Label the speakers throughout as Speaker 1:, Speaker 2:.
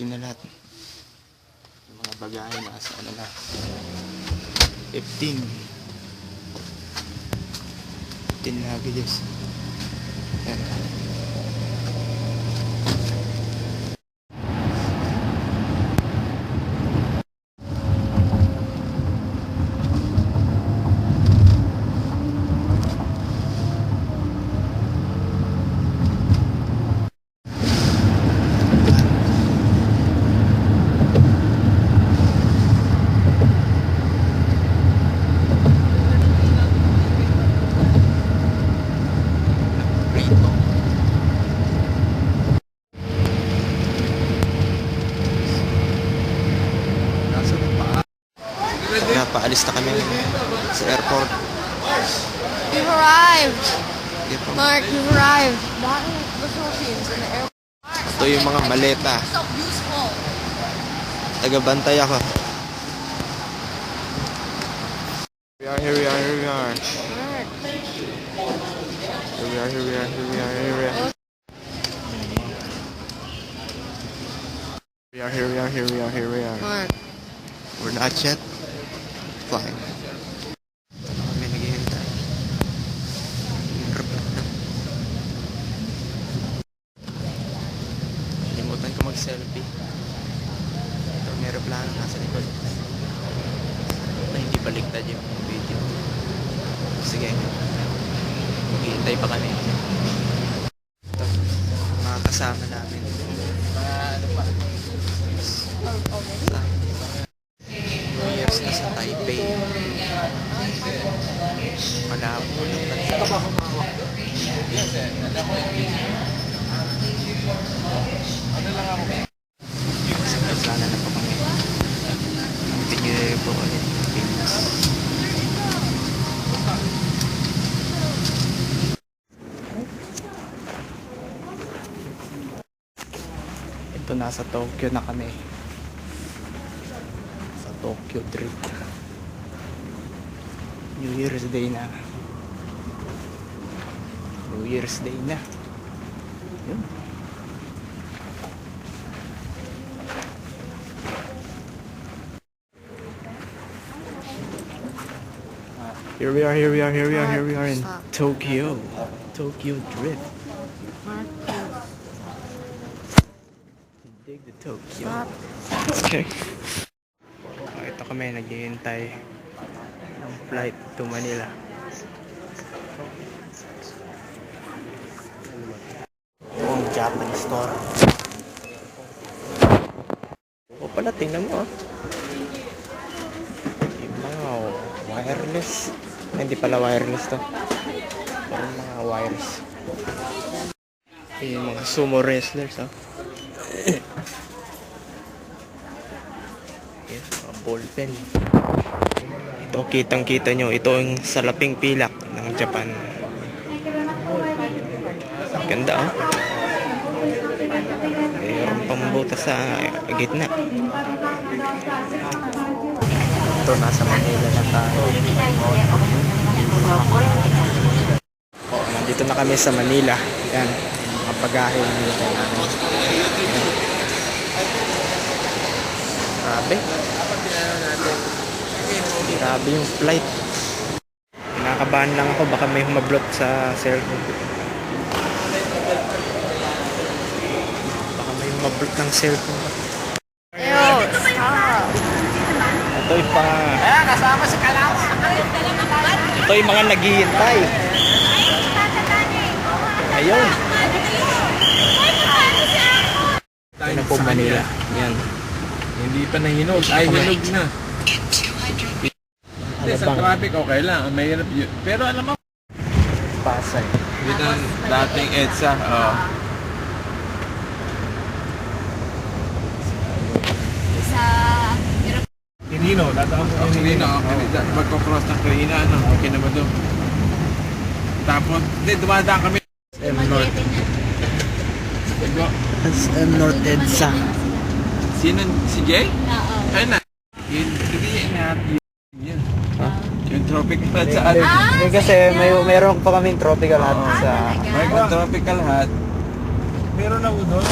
Speaker 1: ready na lahat. Yung mga bagahe nasa ano na. 15. 15 luggages. Yan. Prito. Nasa pa. Kaya paalis na kami sa airport.
Speaker 2: We've arrived. Mark, we've arrived.
Speaker 1: Ito yung mga maleta. Tagabantay ako. Here, we are here, we are here, we are.
Speaker 2: Mark.
Speaker 1: We're not yet flying. Malabo lang na Sa Plana na. Happy New Year po. Ito nasa Tokyo na kami sa Tokyo Drift. New Year's Day na. New Year's Day na. Yun. Here we are, here we are, here we are, here we are in. Tokyo. Tokyo Drift. Dig the Tokyo. Okay. Ito kami, naghihintay flight to Manila. Yung Japanese store. O pala, tingnan mo ah. Mga wireless. Ay, Hindi pala wireless to. Parang mga wires. Yung mga sumo wrestlers ah. Yan, mga ballpen. Ito, kitang-kita nyo. Ito ang salaping pilak ng Japan. Ganda, oh. Mayroon pang butas sa gitna. Ito, nasa Manila na tayo. Oh, nandito na kami sa Manila. Yan, mga bagahe yung nilagay namin. Yan. Grabe. Grabe yung flight. Kinakabahan lang ako baka may humablot sa cellphone. Baka may humablot ng cellphone.
Speaker 2: Ew, stop.
Speaker 1: Ito yung pa... Ayan, kasama si Kalawa. Ito yung mga naghihintay. Ayun. Ito na po Manila. Yan.
Speaker 3: Hindi pa nahinog. Ay, hinog na. Hindi, sa traffic okay lang. Ang mahirap yun. Pero alam mo,
Speaker 1: Pasay?
Speaker 3: dito ang dating EDSA. Oh.
Speaker 2: Sa...
Speaker 3: Kinino, tatawag mo yung Kinino. Okay, magkocross ng Kirina, ano, okay na ba doon? Tapos, hindi, dumadaan kami.
Speaker 1: SM North. SM North EDSA.
Speaker 3: Sino, si Jay?
Speaker 2: Oo.
Speaker 3: Ayun na. Yun, hindi nga. Yun.
Speaker 1: Ha?
Speaker 3: Yung tropical hat sa
Speaker 1: Hindi,
Speaker 3: ano.
Speaker 1: hindi kasi may meron pa kaming tropical hat sa
Speaker 3: May tropical hat. Meron na doon.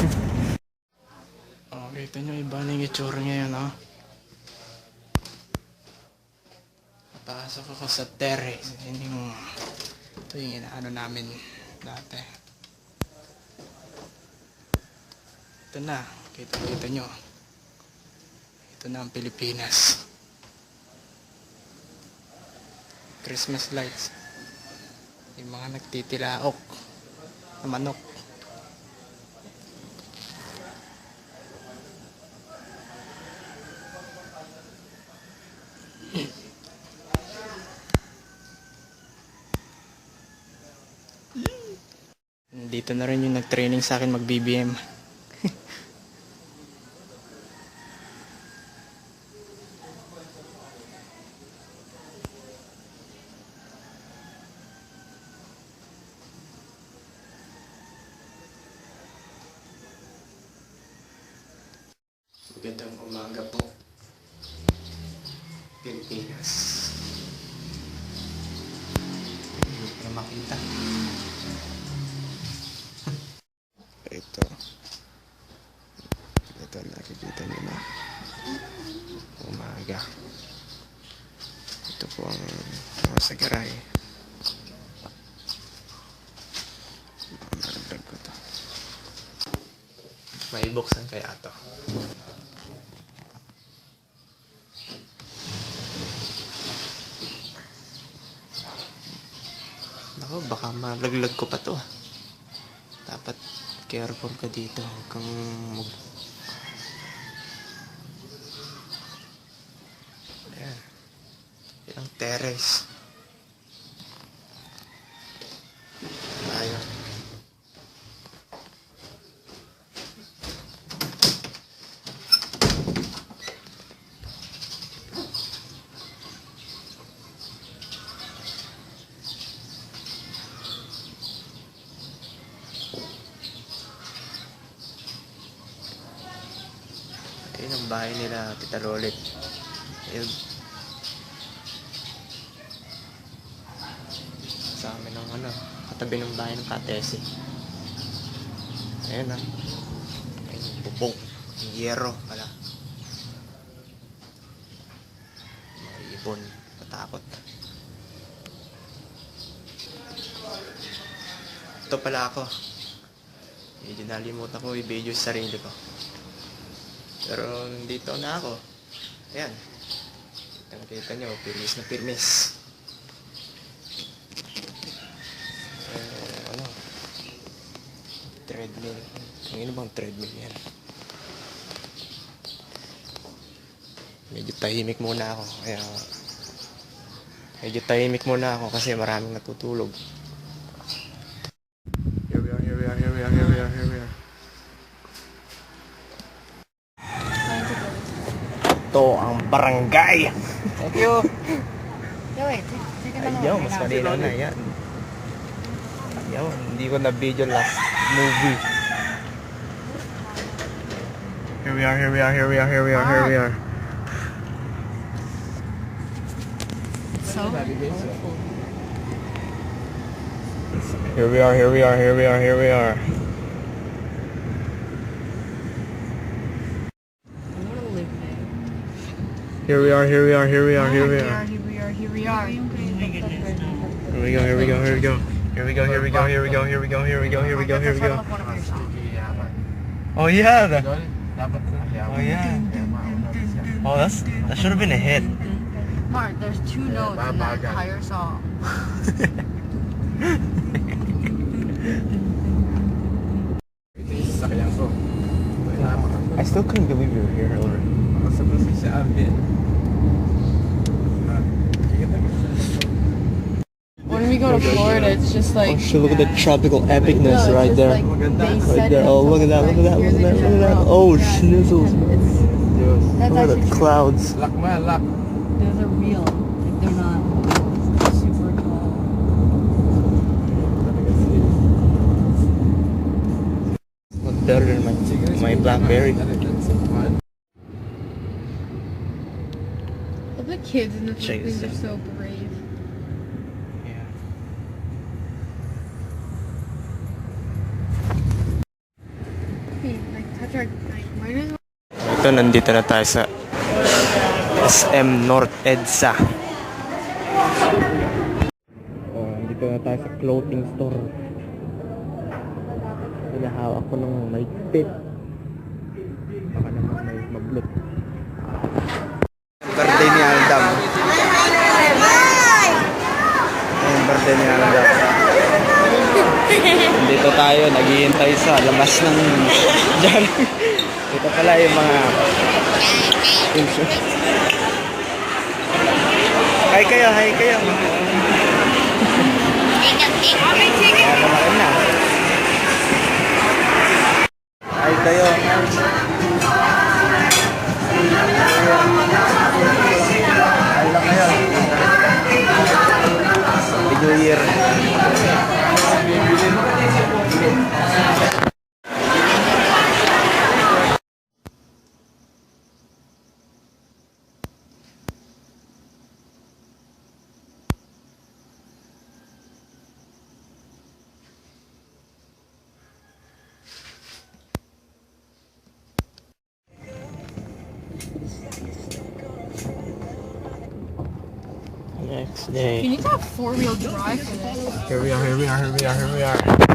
Speaker 1: Okay, Kita nyo, iba na yung itsura ngayon, ha? Papasok ako sa terrace. Yan yung... Ito yung inaano namin dati. Ito na. Kita-kita nyo. Ito na ang Pilipinas. Christmas lights. Yung mga nagtitilaok na manok. Dito na rin yung nag-training sa akin mag-BBM. Pilipinas. Hindi na makita. Ito. Ito nakikita niyo na. Umaga. Ito po ang mga sagaray. May buksan kaya to. Ako, baka malaglag ko pa to. Dapat careful ka dito. Huwag kang mag... Ayan. Ilang terrace. Tayo. Ayun ang bahay nila, Tita Lolit. Ayun. Sa amin ang ano, katabi ng bahay ng Katesi. Ayun ah. Ayun bubong. Yung yero pala. Mga ibon. Matakot. Ito pala ako. Medyo nalimutan ko i-video sa sarili ko. Pero nandito na ako. Ayan. Kita nyo, pirmis na pirmis. Eh, ano? Treadmill. Ano bang treadmill yan? Medyo tahimik muna ako. Kaya... Medyo tahimik muna ako kasi maraming natutulog. Here we are, here we are, here we are, here we are, here we are. Ito ang barangay. Thank you.
Speaker 2: Yeah, wait.
Speaker 1: Ayaw, mas malinaw na yan. Ayaw, hindi ko na video last movie. Here we are, here we are, here we are, here we are, here we are.
Speaker 2: So,
Speaker 1: Here we are, here we are, here we are, here we are. Here we are, here we are, here we are, here we are.
Speaker 2: here we are, here we are.
Speaker 1: Here we go, here we go, here we go. Here we go, here we go, here we go, here we go, here we go, here we go, here we go.
Speaker 2: One of your songs.
Speaker 1: Oh yeah. Oh yeah. Oh, that's that should have been a hit.
Speaker 2: Mark, there's two notes in that entire song.
Speaker 3: Ito yung sasakyan ko.
Speaker 1: I still couldn't believe you were here earlier.
Speaker 3: Makasabas si Alvin.
Speaker 2: When we go to Florida, it's just like.
Speaker 1: Oh shit, look at the tropical epicness
Speaker 2: No,
Speaker 1: right there.
Speaker 2: like
Speaker 1: Right there. Oh, look at that, look at that, oh,
Speaker 2: it's
Speaker 1: look at that, look at that.
Speaker 2: here's the
Speaker 1: Oh,
Speaker 2: drop. Yeah,
Speaker 1: schnizzles.
Speaker 2: It's,
Speaker 1: Look at
Speaker 2: actually
Speaker 1: the
Speaker 2: true.
Speaker 1: clouds.
Speaker 3: Lock mo yan.
Speaker 2: Those are real. Like, they're not super tall.
Speaker 1: Look better than my, my Blackberry.
Speaker 2: Kids in the
Speaker 1: Check this
Speaker 2: Philippines are so brave.
Speaker 1: Yeah.
Speaker 2: Hey, like, touch our, like, is
Speaker 1: Ito, nandito na tayo sa SM North EDSA. Oh, nandito na tayo sa clothing store. Pinahawak ko ng maigpit. Baka naman may mablot. Ni Aldam. Yung birthday ni Aldam. Dito tayo, naghihintay sa labas ng dyan. Dito pala yung mga Hi kayo, hi kayo. Ah, Kumakain na. Hi kayo. tierra. New Year. Next day.
Speaker 2: You need to have four wheel drive for this.
Speaker 3: Here we are, here we are, here we are, here we are.